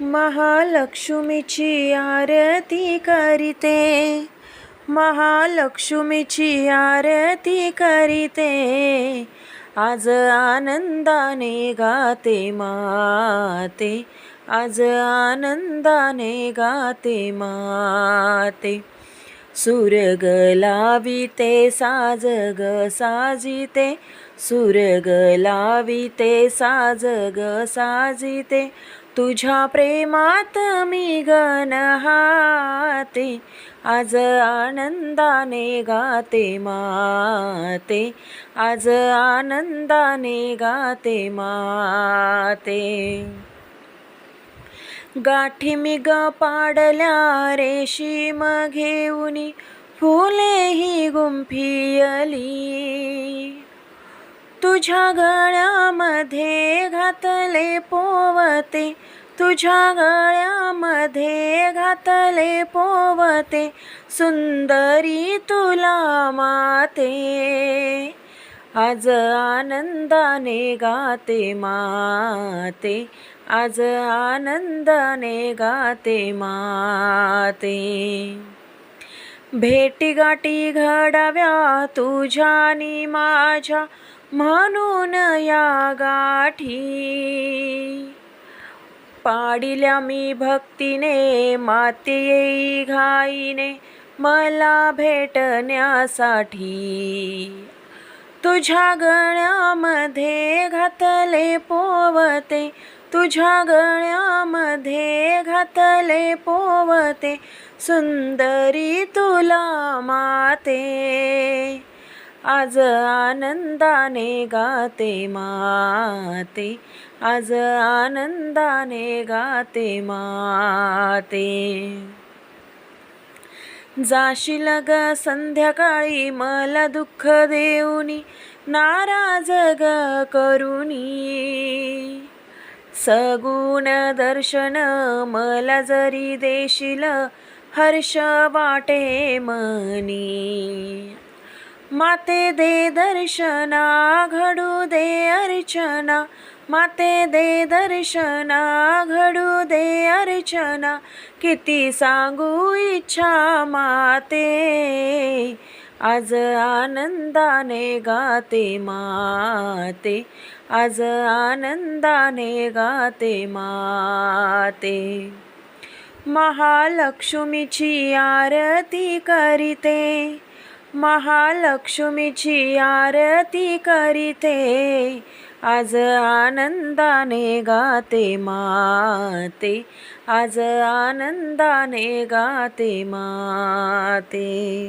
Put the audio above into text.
महालक्ष्मीची आरती करीते. महालक्ष्मीची आरती करीते. आज आनंदाने गाते माते. आज आनंदाने गाते माते. सुरग लाविते साज ग साजिते. सुरग लाविते साज ग साजिते. तुझ्या प्रेमात मी गणहाते आज आनंदाने गाते माते आज आनंदाने गाते माते. गाठी मी ग पाडल्या रेशीम घेऊनी फुले ही गुंफियली. तुझ्या गळ्यामध्ये घातले पोवते. तुझ्या गळ्यामध्ये घातले पोवते. सुंदरी तुला माते. आज आनंदाने गाते माते. आज आनंदाने गाते माते. भेटी गाठी घडाव्या तुझ्यानी माझ्या. म्हणून या गाठी पाडिल्या मी भक्तीने माते घाईने मला भेटण्यासाठी. तुझ्या गळ्यामध्ये घातले पोवते तुझ्या गळ्यामध्ये घातले पोवते सुंदरी तुला माते. आज आनंदाने गाते माते. आज आनंदाने गाते माते. जाशील ग संध्याकाळी मला दुःख देऊनी नाराज ग करुणी सगुण दर्शन मला जरी देशील हर्ष वाटे मनी. माते दे दर्शना घडू दे अर्चना. माते दे दर्शना घडू दे अर्चना. किती सांगू इच्छा माते. आज आनंदाने गाते माते. आज आनंदाने गाते माते. महालक्ष्मीची आरती करीते. महालक्ष्मीची आरती करीते. आज आनंदाने गाते माते. आज आनंदाने गाते माते.